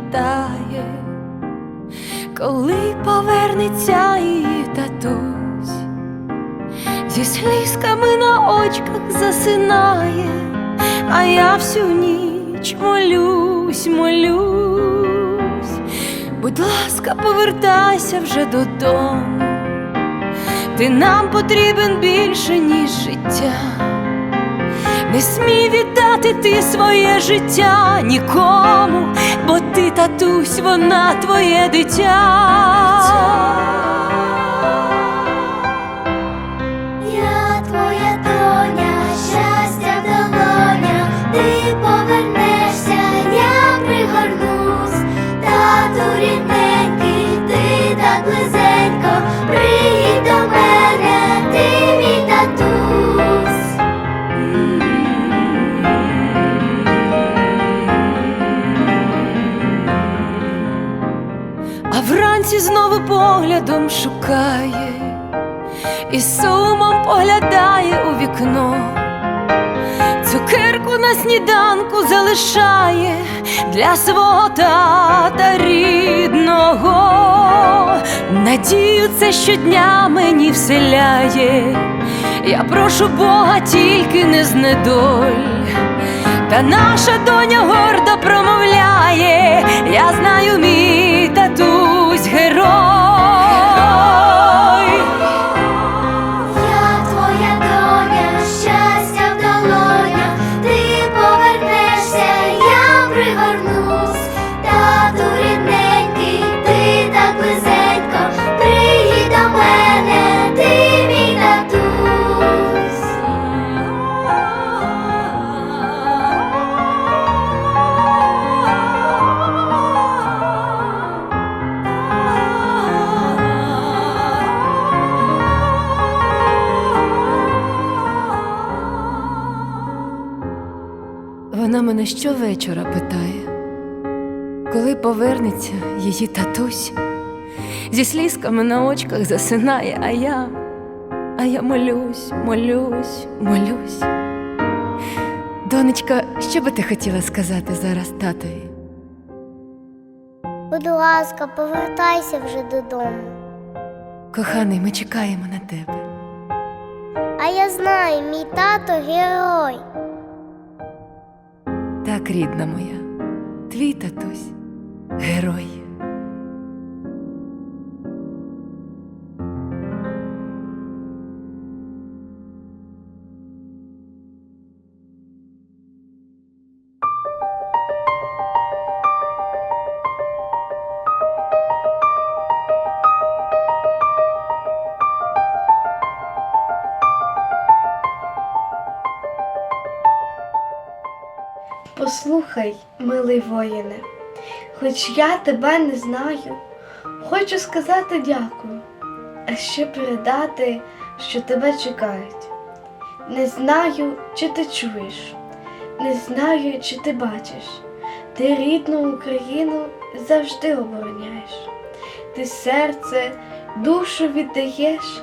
питає, коли повернеться її татусь, зі слізками на очках засинає, а я всю ніч молюсь, молюсь, будь ласка, повертайся вже додому. Ти нам потрібен більше, ніж життя. Не смій віддати ти своє життя ти татусь, вона твоє дитя. Я твоя доня, щастя в долонях, ти повернешся, я пригорнусь, тату рідненький, ти так Вранці знову поглядом шукає і сумом поглядає у вікно. Цукерку на сніданку залишає для свого тата рідного. Надію це щодня мені вселяє. Я прошу Бога, тільки не знедоль. Та наша доня гордо промовляє, я знаю мій татусь герой. Вона мене щовечора питає, коли повернеться її татусь, зі слізками на очках засинає, а я, а я молюсь, молюсь, молюсь. Донечка, що би ти хотіла сказати зараз татові? Будь ласка, повертайся вже додому. Коханий, ми чекаємо на тебе. А я знаю, мій тато герой. Рідна моя, твій татусь герой. Послухай, милий воїне, хоч я тебе не знаю, хочу сказати дякую, а ще передати, що тебе чекають. Не знаю, чи ти чуєш, не знаю, чи ти бачиш. Ти рідну Україну завжди обороняєш. Ти серце, душу віддаєш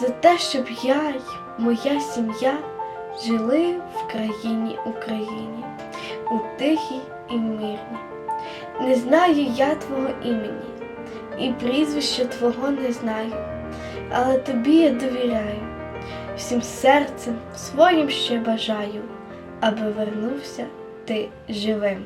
за те, щоб я й моя сім'я жили в країні Україні у тихій і мирній. Не знаю я твого імені, і прізвища твого не знаю, але тобі я довіряю, всім серцем своїм ще бажаю, аби вернувся ти живим.